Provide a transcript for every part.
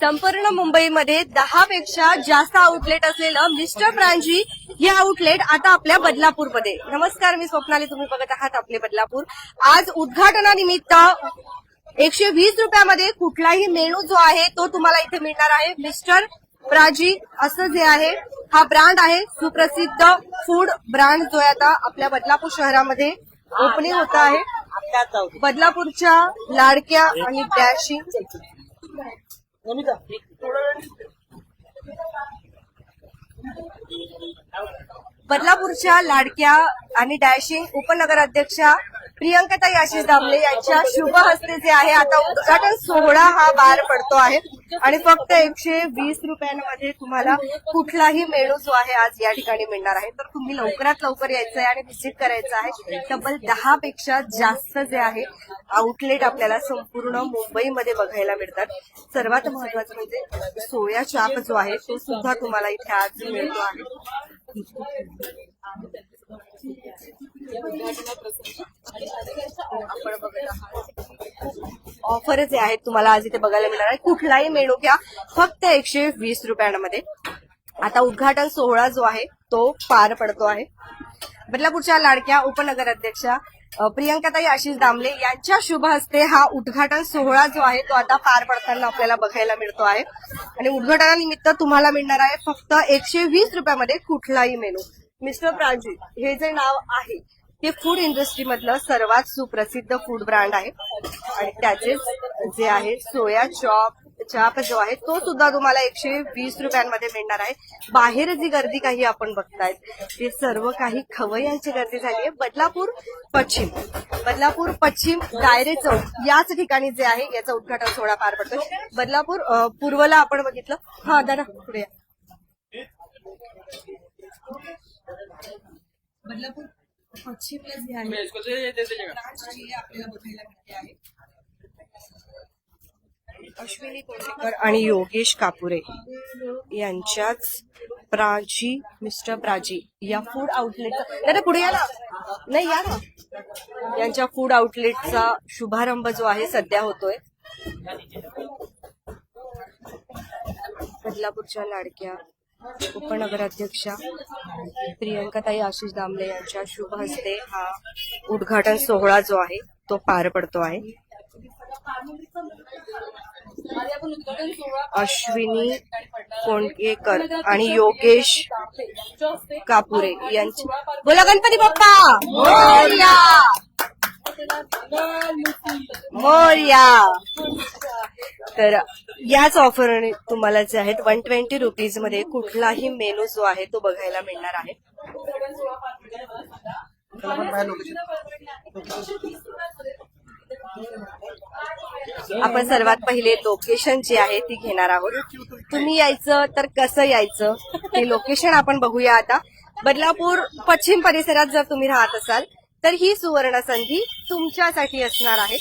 संपूर्ण मुंबईमध्ये दहा पेक्षा जास्त आउटलेट असलेलं मिस्टर प्रांजी हे आउटलेट आता आपल्या बदलापूरमध्ये. नमस्कार मी स्वप्नाली. तुम्ही बघत आहात आपले बदलापूर. आज उद्घाटनानिमित्त एकशे वीस रुपयामध्ये कुठलाही मेनू जो आहे तो तुम्हाला इथे मिळणार आहे. मिस्टर प्राजी असं जे आहे हा ब्रँड आहे. सुप्रसिद्ध फूड ब्रँड जो आहे आता आपल्या बदलापूर शहरामध्ये ओपनिंग होत आहे. बदलापूरच्या लाडक्या आणि डॅशिंग बदलापूरच्या लाडक्या आणि डॅशिंग उपनगराध्यक्षा प्रियंकाताई आशिष दामले यांच्या शुभ हस्ते जे आहे आता उद्घाटन सोहळा हा बार पडतो आहे. आणि फक्त एकशे वीस रुपयांमध्ये तुम्हाला कुठलाही मेनू जो आहे आज या ठिकाणी मिळणार आहे. तर तुम्ही लवकरात लवकर यायचं आहे आणि व्हिजिट करायचं आहे. तब्बल दहा पेक्षा जास्त जे आहे आउटलेट आपल्याला संपूर्ण मुंबईमध्ये बघायला मिळतात. सर्वात महत्वाचं म्हणजे सोया चाप जो आहे तो सुद्धा तुम्हाला इथे आज मिळतो आहे. ऑफरच जे आहेत तुम्हाला आज इथे बघायला मिळणार आहे. कुठलाही मेनू घ्या. फक्त एकशे वीस रुपयांमध्ये. आता उद्घाटन सोहळा जो आहे तो पार पडतो आहे. बदलापूरच्या लाडक्या उपनगर अध्यक्षा प्रियंकाताई आशिष दामले यांच्या शुभ हस्ते हा उद्घाटन सोहळा जो आहे तो आता पार पडताना आपल्याला बघायला मिळतो आहे. आणि उद्घाटनानिमित्त तुम्हाला मिळणार आहे फक्त एकशे वीस रुपयामध्ये कुठलाही मेनू. मिस्टर प्रांजी हे जे नाव आहे ते फूड इंडस्ट्रीमधलं सर्वात सुप्रसिद्ध फूड ब्रँड आहे. आणि त्याचेच जे आहे सोया चॉप चाप जो आहे तो सुद्धा तुम्हाला एकशे वीस रुपयांमध्ये मिळणार आहे. बाहेर जी गर्दी काही आपण बघतायत ते सर्व काही खवय्यांची गर्दी झाली आहे बदलापूर पश्चिम बदलापूर पश्चिम डायरे चौक याच ठिकाणी जे आहे याचा उद्घाटन सोहळा पार पडतो बदलापूर पूर्वला आपण बघितलं. हा दादा पुढे बदलापूर पश्चिमला जे आहे ब्रांच जी आहे आपल्याला बघायला मिळते आहे. अश्विनी कोंडेकर आणि योगेश कापुरे यांच्याच प्राची मिस्टर प्राची या फूड आउटलेटचा दादा पुढे या ना. नाही या ना. यांच्या फूड आउटलेटचा शुभारंभ जो आहे सध्या होतोय. बदलापूरच्या लाडक्या उपनगराध्यक्षा प्रियंकाताई आशिष दामले यांच्या शुभ हस्ते हा उद्घाटन सोहळा जो आहे तो पार पडतो आहे. अश्विनी कोंडकेकर आणि योगेश कापुरे यांची बोला गणपती बाप्पा! मोर्या. तर याच ऑफर तुम्हाला जे आहेत वन ट्वेंटी रुपीजमध्ये कुठलाही मेनू जो आहे तो बघायला मिळणार आहे. आपण सर्वात पहिले लोकेशन जी आहे ती घेणार आहोत. तुम्ही यायचं तर कसं यायचं? ते लोकेशन आपण बघूया आता. बदलापूर पश्चिम परिसरात जर तुम्ही राहत असाल तर ही सुवर्ण संधी तुमच्यासाठी असणार आहे.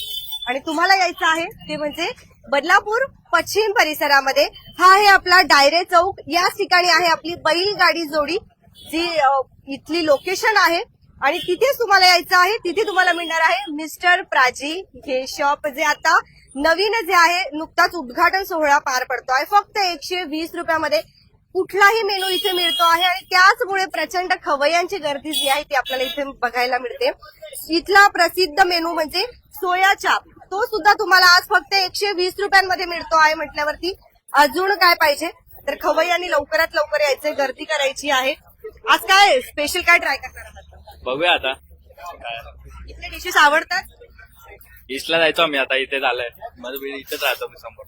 आणि तुम्हाला यायचं आहे ते म्हणजे बदलापूर पश्चिम परिसरामध्ये. हा आहे आपला डायरे चौक. याच ठिकाणी आहे आपली बैलगाडी जोडी जी इथली लोकेशन आहे. आणि तिथेच तुम्हाला यायचं आहे. तिथे तुम्हाला मिळणार आहे मिस्टर प्राची. हे शॉप जे आता नवीन जे आहे नुकताच उद्घाटन सोहळा पार पडतो आहे फक्त एकशे वीस रुपयामध्ये कुठलाही मेनू इथे मिळतो आहे आणि त्याचमुळे प्रचंड खवय्यांची गर्दी जी आहे ती आपल्याला इथे बघायला मिळते. इथला प्रसिद्ध मेनू म्हणजे सोया चाप. तो सुद्धा तुम्हाला आज फक्त एकशे वीस रुपयांमध्ये मिळतो आहे म्हटल्यावरती अजून काय पाहिजे? तर खवय्यांनी लवकरात लवकर यायचे गर्दी करायची आहे. आज काय स्पेशल काय ट्राय करणार आहात? बघूया आता. इथले डिशेस आवडतात? ईस्टला जायचो आम्ही आता इथे झालंय. इथेच राहतो मी समोर.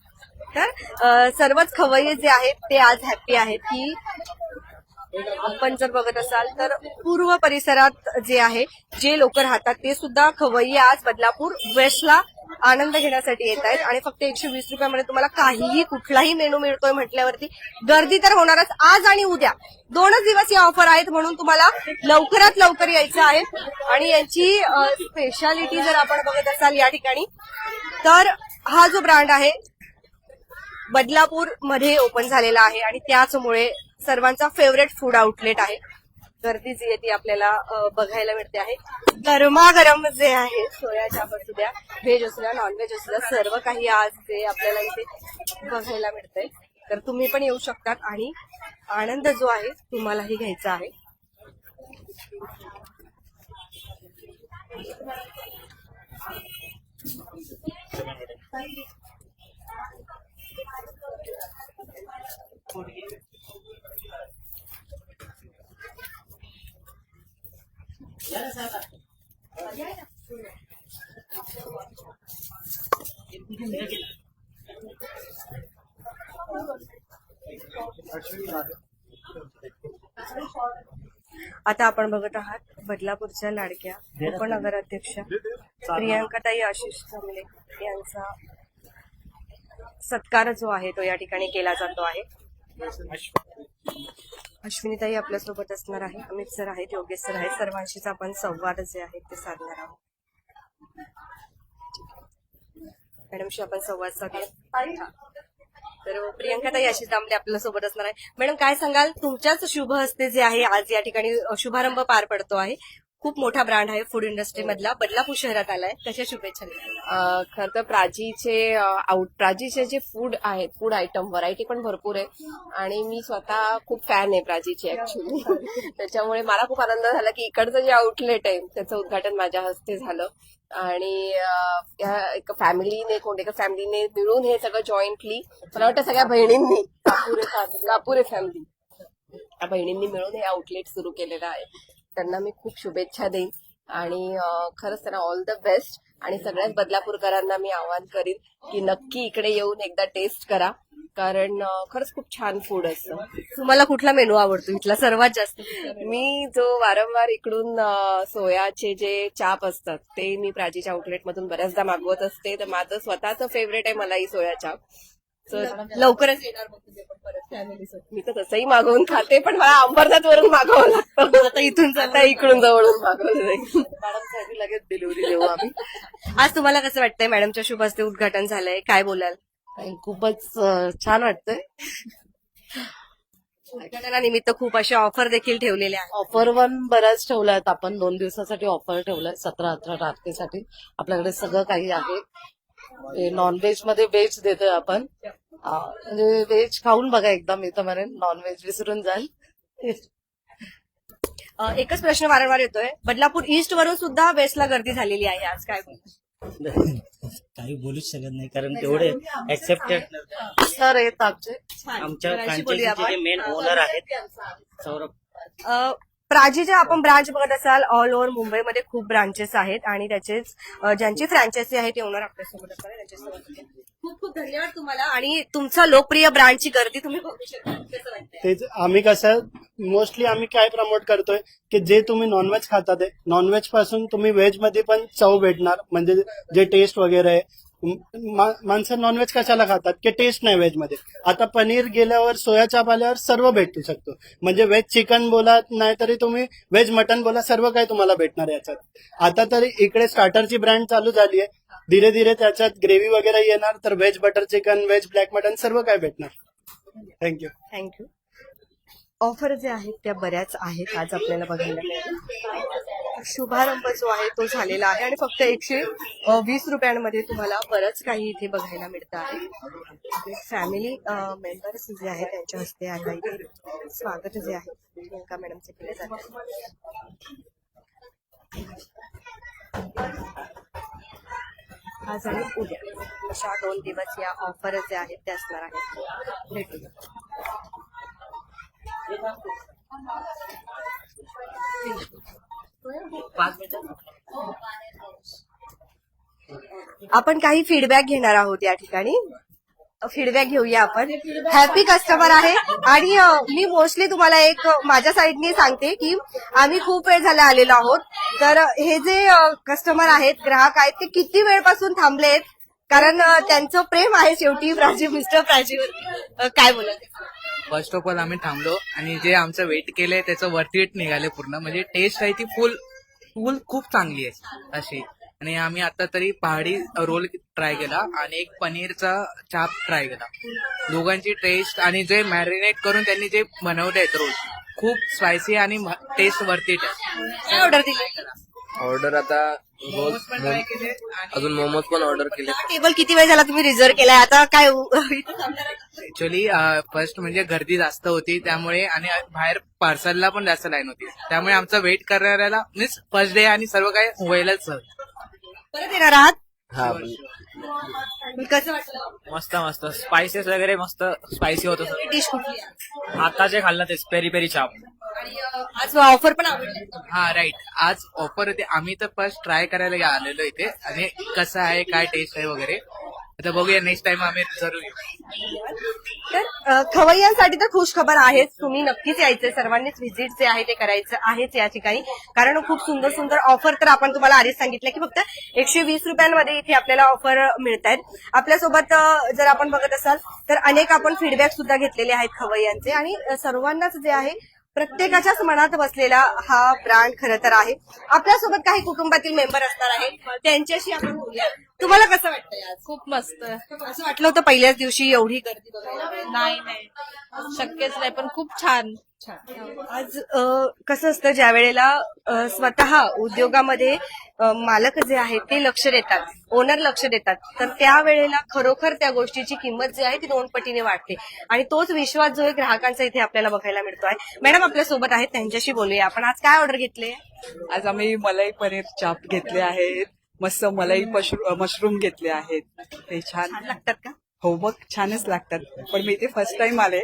तर सर्वच खवय्ये जे आहेत ते आज हॅप्पी आहेत की आपण जर बघत असाल तर पूर्व परिसरात जे आहे जे लोक राहतात ते सुद्धा खवय्ये आज बदलापूर वेस्टला आनंद घेण्यासाठी येत आहेत. आणि फक्त एकशे वीस रुपयामध्ये तुम्हाला काहीही कुठलाही मेनू मिळतोय म्हटल्यावरती गर्दी तर होणारच आज आणि उद्या. दोनच दिवस या ऑफर आहेत म्हणून तुम्हाला लवकरात लवकर यायचं आहे. आणि यांची स्पेशालिटी जर आपण बघत असाल या ठिकाणी तर हा जो ब्रँड आहे बदलापूरमध्ये ओपन झालेला आहे आणि त्याचमुळे सर्वांचा फेवरेट फूड आउटलेट आहे. गर्दी जी आहे ती आपल्याला बघायला मिळते आहे. गरमागरम जे आहे सोया चाप असू द्या व्हेज असू द्या नॉनव्हेज असू द्या सर्व काही आज ते आपल्याला इथे बघायला मिळतंय. तर तुम्ही पण येऊ शकतात आणि आनंद जो आहे तुम्हालाही घ्यायचा आहे. आता आपण बघत आहात बदलापूरच्या लाडक्या उपनगराध्यक्षा प्रियांकाताई आशिष जमले यांचा सत्कार जो आहे तो या ठिकाणी केला जातो आहे. अश्विनीताई आपल्यासोबत असणार आहे. अमित सर आहेत योगेश सर आहेत. सर्वांशीच आपण संवाद जे आहेत ते साधणार आहोत. मॅडमशी आपण संवाद साधूया. तर प्रियंकाताई अशी दामले आपल्यासोबत असणार आहे. मॅडम काय सांगाल? तुमच्याच शुभ हस्ते जे आहे आज या ठिकाणी शुभारंभ पार पडतो आहे. खूप मोठा ब्रँड आहे फूड इंडस्ट्री मधला. बदलापूर शहरात आलाय. कशा शुभेच्छा? खर तर प्राचीचे आउट प्राचीचे जे फूड आहेत फूड आयटम व्हरायटी पण भरपूर आहे. आणि मी स्वतः खूप फॅन आहे प्राचीची ऍक्च्युली त्याच्यामुळे मला खूप आनंद झाला की इकडचं जे आउटलेट आहे त्याचं उद्घाटन माझ्या हस्ते झालं. आणि एक फॅमिलीने कोणत्या एका फॅमिलीने मिळून हे सगळं जॉईंटली मला वाटतं सगळ्या बहिणींनी कापुरे फॅमिली बहिणींनी मिळून हे आउटलेट सुरू केलेलं आहे. त्यांना मी खूप शुभेच्छा देईन. आणि खरंच त्यांना ऑल द बेस्ट आणि सगळ्याच बदलापूरकरांना मी आवाहन करीन की नक्की इकडे येऊन एकदा टेस्ट करा. कारण खरंच खूप छान फूड असतं. तुम्हाला कुठला मेनू आवडतो? इथला सर्वात जास्त. मी जो वारंवार इकडून सोयाचे जे चाप असतात ते मी प्राचीच्या आउटलेट मधून बऱ्याचदा मागवत असते. तर माझं स्वतःचं फेवरेट आहे मला ही सोया चाप. लवकरच येणार मी तर तसंही मागवून खाते पण मला अंबरनाथ वरून मागवावं लागतं. इथून आता इकडून जवळून मागवलं जाईल मॅडमसाठी लगेच डिलिव्हरी देऊ आम्ही. आज तुम्हाला कसं वाटतंय? मॅडमच्या शुभ हस्ते उद्घाटन झालंय. काय बोलाल? खूपच छान वाटतंय. उद्घाटनानिमित्त खूप अशा ऑफर देखील ठेवलेल्या आहेत. ऑफर वन बऱ्याच ठेवल्या आहेत आपण दोन दिवसासाठी ऑफर ठेवलाय सतरा अठरा तारखेसाठी. आपल्याकडे सगळं काही आहे. नॉनव्हेजमध्ये व्हेज देतोय आपण. म्हणजे व्हेज खाऊन बघा एकदा मी तर म्हणेन नॉनव्हेज विसरून जाईल. एकच प्रश्न वारंवार येतोय. बदलापूर ईस्ट वरून सुद्धा वेस्टला गर्दी झालेली आहे आज. काय काही बोलूच शकत नाही कारण तेवढे ऍक्सेप्टेड सर येत आमचे. आमच्या जे. मेन ओनर आहेत सौरभ. अ, प्राचीचे आपण ब्रांच बघत असाल ऑल ओव्हर मुंबईमध्ये खूप ब्रांचेस आहेत आणि त्याचेच अ, ज्यांची फ्रँचायझी आहे ते ओनर आपल्यासोबत आहे. त्यांच्यासोबत. खूप खूप धन्यवाद तुम्हाला. आणि तुमचा लोकप्रिय ब्रँडची गर्दी तुम्ही बघू शकता कसं वाटतंय? तेच आम्ही कसं मोस्टली आम्ही काय प्रमोट करतोय की जे तुम्ही नॉनव्हेज खाता ते नॉनव्हेजपासून तुम्ही व्हेजमध्ये पण चव भेटणार म्हणजे जे टेस्ट वगैरे आहे. मा- माणसं नॉनव्हेज कशाला खातात की टेस्ट नाही व्हेजमध्ये. आता पनीर गेल्यावर सोया चाप आल्यावर सर्व भेटू शकतो. म्हणजे व्हेज चिकन बोला नाहीतरी तुम्ही व्हेज मटन बोला सर्व काही तुम्हाला भेटणार आहे याच्यात. आता तरी इकडे स्टार्टरची ब्रँड चालू झाली आहे धीरे धीरे त्याच्यात ग्रेव्ही वगैरे येणार तर veg butter chicken veg black mutton सर्व काय भेटणार. थँक्यू थँक्यू ऑफर जे आहेत त्या बऱ्याच आहेत आज आपल्याला बघायला. शुभारंभ जो आहे तो झालेला आहे आणि फक्त एकशे वीस रुपयांमध्ये तुम्हाला बरंच काही इथे बघायला मिळतं आहे. फॅमिली मेंबर्स जे आहेत त्यांच्या हस्ते आता इथे. स्वागत जे आहे प्रियंका मॅडमचे केले जाते. आज आणि उद्या. अशा दोन दिवस या ऑफर जे आहेत त्या असणार आहेत. भेटू आपण काही फीडबॅक घेणार आहोत या ठिकाणी. फीडबॅक घेऊया आपण. हॅपी कस्टमर आहे. आणि मी मोस्टली तुम्हाला एक माझ्या साईडने सांगते की आम्ही खूप वेळ झाला आलेलो आहोत. तर हे जे कस्टमर आहेत ग्राहक आहेत ते किती वेळपासून थांबले आहेत कारण त्यांचं प्रेम आहे शेवटी प्राची मिस्टर प्राचीवर काय बोलत फर्स्ट ऑफ ऑल आम्ही थांबलो आणि जे आमचं वेट केलंय त्याचं वरती वेट निघाले पूर्ण. म्हणजे टेस्ट आहे ती फुल फुल खूप चांगली आहे अशी. आणि आम्ही आता तरी पहाडी रोल ट्राय केला आणि एक पनीरचा चाप ट्राय केला. दोघांची टेस्ट आणि जे मॅरिनेट करून त्यांनी जे बनवले आहेत रोल खूप स्पायसी आणि टेस्ट वरती काय ऑर्डर दिली ऑर्डर आता रोज मोम- अजून मोमोज पण ऑर्डर केले टेबल किती वेळ झाला तुम्ही रिझर्व केलाय? आता काय? ऍक्च्युली फर्स्ट म्हणजे गर्दी जास्त होती त्यामुळे आणि बाहेर पार्सलला पण जास्त लाईन होती. त्यामुळे आमचा वेट करणाऱ्याला मीन्स फर्स्ट डे आणि सर्व काही व्हायलाच हवं. परत येणार आहात? हा कसं वाटलं? मस्त मस्त. स्पायसेस वगैरे मस्त स्पायसी होतं डिश कुठली आहे? आता जे खाल्लं तेच पेरी पेरी चाप आणि अं, आज ऑफर पण आवडली हा राईट आज ऑफर होते. आम्ही तर फर्स्ट ट्राय करायला आलेलो इथे. आणि कसं आहे काय टेस्ट आहे वगैरे. आता बघूया नेक्स्ट टाइम आम्ही जरूर तर खवय्यांसाठी तर खुश खबर आहेच. तुम्ही नक्कीच यायचे सर्वांनीच व्हिजिट जे आहे ते करायचं आहेच या ठिकाणी. कारण खूप सुंदर सुंदर ऑफर तर आपण तुम्हाला आधीच सांगितलं की फक्त एकशे वीस रुपयांमध्ये इथे आपल्याला ऑफर मिळत आहेत आपल्यासोबत जर आपण बघत असाल तर अनेक आपण फीडबॅक सुद्धा घेतलेले आहेत खवय्यांचे. आणि सर्वांनाच जे आहे प्रत्येकाच्याच मनात बसलेला हा ब्रँड खरं तर आहे. आपल्यासोबत काही कुटुंबातील मेंबर असणार आहेत. त्यांच्याशी आपण बोलूया. तुम्हाला कसं वाटतंय आज? खूप मस्त. असं वाटलं होतं पहिल्याच दिवशी एवढी गर्दी बघायला. नाही नाही. शक्यच नाही पण खूप छान. आज अ, कसं असतं ज्या वेळेला अ, स्वतः उद्योगामध्ये अ, मालक जे आहेत ते लक्ष देतात ओनर लक्ष देतात तर त्यावेळेला खरोखर त्या गोष्टीची किंमत जी आहे ती दोन पटीने वाढते. आणि तोच विश्वास जो आहे ग्राहकांचा इथे आपल्याला बघायला मिळतो आहे. मॅडम आपल्यासोबत आहेत त्यांच्याशी बोलूया. आपण आज काय ऑर्डर घेतले आज आम्ही मलाई पनीर चाप घेतले आहेत. मस्त मलाई मशरू- मशरूम घेतले आहेत. ते छान. लागतात का? हो मग छानच लागतात. पण मी इथे फर्स्ट टाइम आले.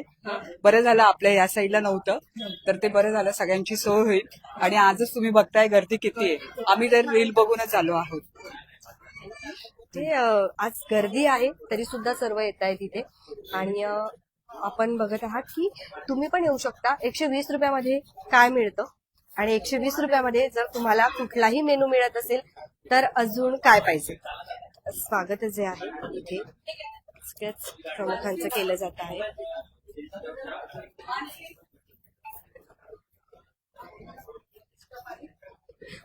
बरं झालं आपल्या या साईडला नव्हतं. तर ते बरं झालं सगळ्यांची सोय होईल. आणि आजच तुम्ही बघताय गर्दी किती आहे. आम्ही तर रील बघूनच आलो आहोत. ते आज गर्दी आहे तरी सुद्धा सर्व येत आहेत इथे. आणि आपण बघत आहात की तुम्ही पण येऊ शकता. एकशे वीस रुपयामध्ये काय मिळतं? आणि एकशे वीस रुपयामध्ये जर तुम्हाला कुठलाही मेनू मिळत असेल तर अजून काय पाहिजे? स्वागत जे आहे इथे. सगळ्याच प्रमुखांचं केलं जात आहे.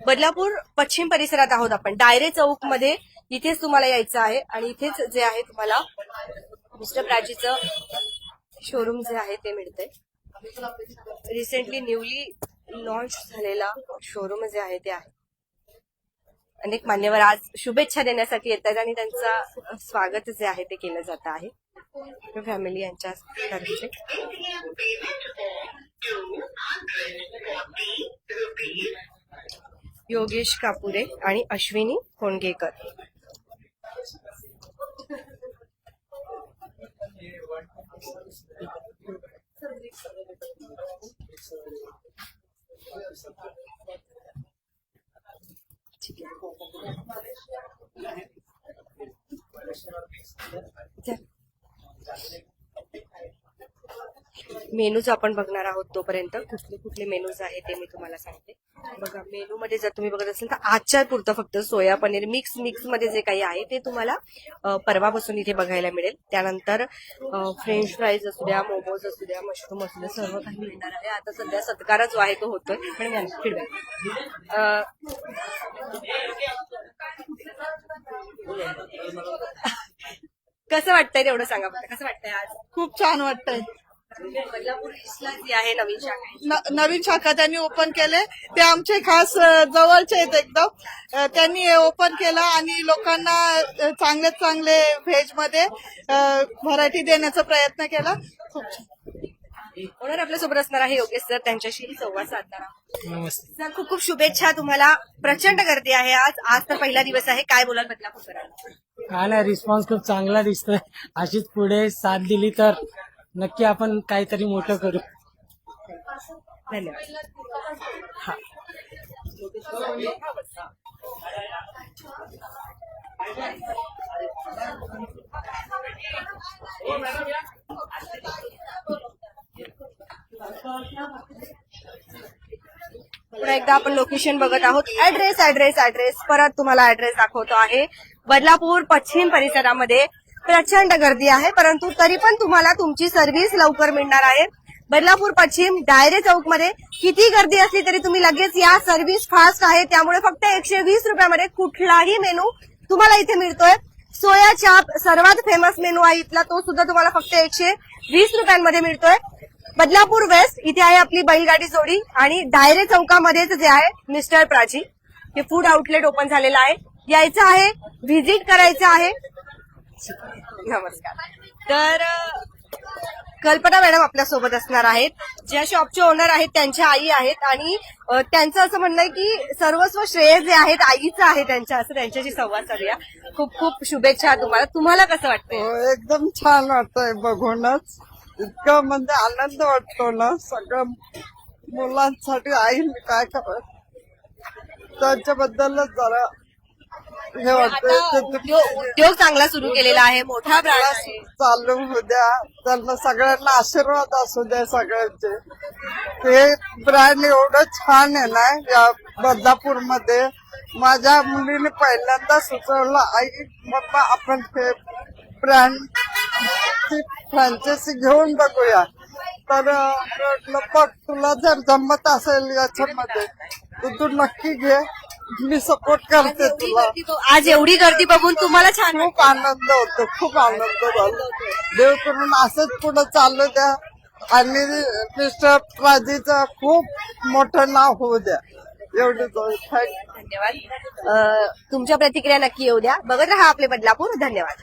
बदलापूर पश्चिम परिसरात आहोत आपण. डायरे चौकमध्ये इथेच तुम्हाला यायचं आहे आणि इथेच जे आहे तुम्हाला मिस्टर प्राचीचं शोरूम जे आहे ते मिळतंय. रिसेंटली न्यूली लॉन्च झालेला शोरूम जे आहे ते आहे. अनेक मान्यवर आज शुभेच्छा देण्यासाठी येतात आणि त्यांचं स्वागत जे आहे ते केलं जात आहे. फॅमिली यांच्या तर्फे योगेश कापुरे आणि अश्विनी कोंडगेकर मेनूज आपण बघणार आहोत तोपर्यंत. कुठले कुठले मेनूज आहे ते मी तुम्हाला सांगते. बघा मेनू मध्ये जर तुम्ही बघत असाल तर आजच्या पुरतं फक्त सोया पनीर मिक्स मिक्समध्ये जे काही आहे ते तुम्हाला परवापासून इथे बघायला मिळेल. त्यानंतर फ्रेंच फ्राईज असू द्या मोमोज असू द्या मशरूम असू द्या सर्व काही मिळणार आहे. आता सध्या सत्कार जो आहे तो होतोय पण फीडबॅक कसं वाटतंय तेवढं सांगा कसं वाटतंय आज? खूप छान वाटतंय. बदलापूर ईस्टला जी आहे नवीन शाखा नवीन त्यांनी ओपन केले ते आमचे खास जवळचे आहेत एकदम. त्यांनी ओपन केला आणि लोकांना चांगले चांगले व्हेजमध्ये व्हरायटी देण्याचा प्रयत्न केला. खूप छान. ओनर आपल्यासोबत असणार आहे योगेश सर. त्यांच्याशी संवाद साधणार आहोत सर खूप खूप शुभेच्छा तुम्हाला. प्रचंड गर्दी आहे आज. आज तर पहिला दिवस आहे. काय बोलाल बदलापूरकरांना? काय नाही रिस्पॉन्स खूप चांगला दिसतोय. अशीच पुढे साथ दिली तर नक्की आपण काहीतरी मोठं करू. धन्यवाद. पुन्हा एकदा आपण लोकेशन बघत आहोत. ऍड्रेस ऍड्रेस ऍड्रेस परत तुम्हाला ऍड्रेस दाखवतो आहे. बदलापूर पश्चिम परिसरामध्ये प्रचंड गर्दी आहे परंतु तरी पण तुम्हाला तुमची सर्व्हिस लवकर मिळणार आहे. बदलापूर पश्चिम डायरे चौकमध्ये किती गर्दी असली तरी तुम्ही लगेच या सर्व्हिस फास्ट आहे. त्यामुळे फक्त एकशे वीस रुपयामध्ये कुठलाही मेनू तुम्हाला इथे मिळतोय. सोया चाप सर्वात फेमस मेनू आहे इथला तो सुद्धा तुम्हाला फक्त एकशे वीस रुपयांमध्ये मिळतोय. बदलापूर वेस्ट इथे आहे आपली बैलगाडी जोडी आणि डायरे चौकामध्येच जे आहे मिस्टर प्राची हे फूड आउटलेट ओपन झालेलं आहे. यायचं आहे व्हिजिट करायचं आहे. नमस्कार. तर कल्पना मॅडम आपल्यासोबत असणार आहेत. ज्या शॉपचे ओनर आहेत त्यांच्या आई आहेत आणि अ, त्यांचं असं म्हणणं आहे की सर्वस्व श्रेय जे आहेत आईचं आहे त्यांच्या असं त्यांच्याशी संवाद साधूया. खूप खूप शुभेच्छा तुम्हाला. तुम्हाला कसं वाटतंय? हो, एकदम छान वाटतंय बघूनच. इतकं म्हणजे आनंद वाटतो ना सगळं मुलांसाठी. आई काय करत त्यांच्याबद्दलच जरा आता ते उद्योग उद्योग चांगला सुरू केलेला आहे मोठा ब्रँड आहे. चालू होऊ द्या. त्यांना सगळ्यांना आशीर्वाद असू द्या सगळ्यांचे. ते ब्रँड एवढं छान आहे ना या बदलापूरमध्ये माझ्या मुलीने पहिल्यांदा सुचवलं आई बाबा आपण हे ब्रँड फ्रँचायसी घेऊन बघूया. तर बघ तुला जर जमत असेल याच्यामध्ये तर तू नक्की घे. मी सपोर्ट करते तुला. आज एवढी गर्दी बघून तुम्हाला छान खूप आनंद होतो खूप आनंद झाला. देव करून असंच पुढे चालू द्या. आणि मिस्टर प्राजीचं खूप मोठं नाव होऊ द्या. एवढं धन्यवाद. तुमच्या प्रतिक्रिया नक्की येऊ द्या. बघत राहा आपले बदलापूर. धन्यवाद.